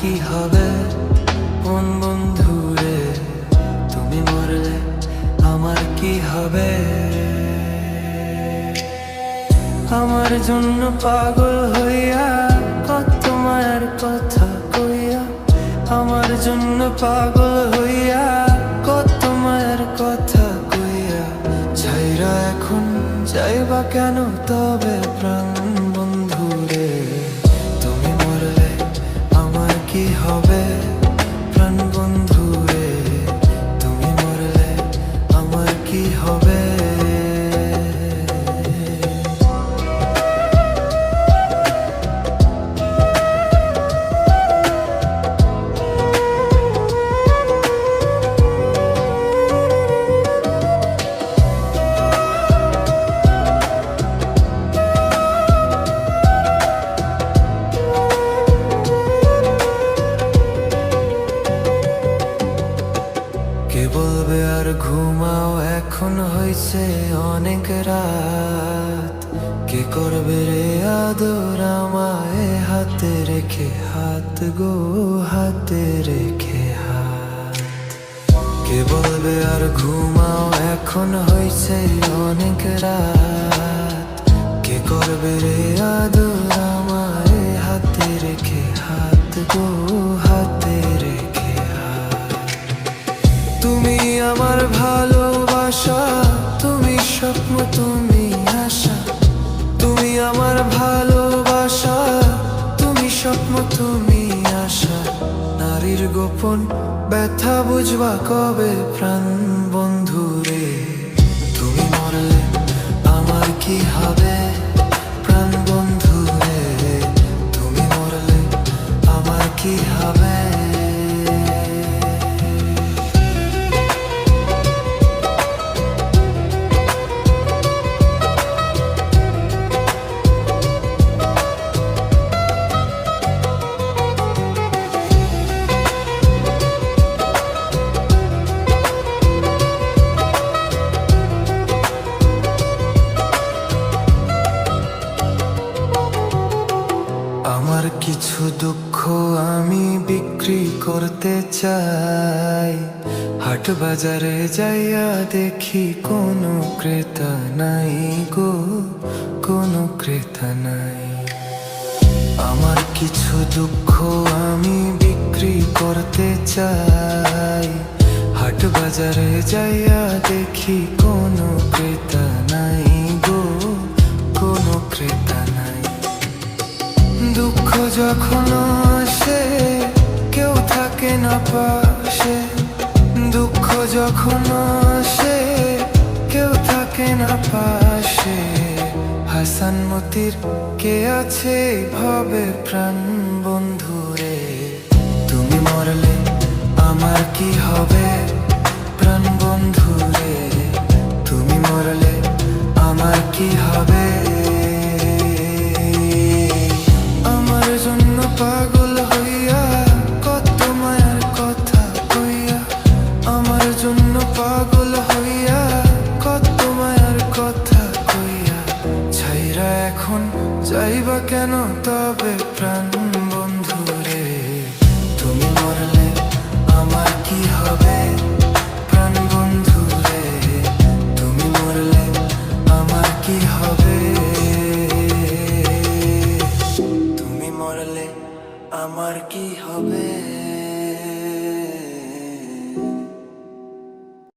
কি হবে? কোন বন্ধু রে তুমি মরলে আমার কি হবে? আমার জন্য পাগল হইয়া কত মায়ের কথা কইয়া, আমার জন্য পাগল হইয়া কত মায়ের কথা কইয়া, ছাইরা এখন যাইবা কেন তবে প্রাণ এখন হয়েছে অনেক রাত। কে করবে রে আদর আমায় হাতে রেখে হাত গো, হাতে রেখে হাত। কে বলবে আর ঘুমাও, এখন হয়েছে অনেক রাত। কে করবে রে আদর স্বপ্ন তুমি আশা, তুমি আমার ভালোবাসা, তুমি স্বপ্ন তুমি আশা। নারীর গোপন ব্যথা বুঝবা কবে প্রাণ বন্ধু রে তুমি মরলে আমার কি হবে? আমার কিছু দুঃখ আমি বিক্রি করতে চাই। হাট বাজারে যাইয়া দেখি কোনো ক্রেতা নাই গো, কোনো ক্রেতা নাই। আমার কিছু দুঃখ আমি বিক্রি করতে চাই। হাট বাজারে যাইয়া দেখি কোনো পাশে দুঃখ যখন আসে, কেউ থাকে না পাশে। হাসান মতির কে আছে ভাবে প্রাণ বন্ধু? যাইবা কেন তবে প্রাণ বন্ধু রে? তুমি মরলে আমার কি হবে? প্রাণ বন্ধু তুমি আমার কি হবে? তুমি আমার কি হবে?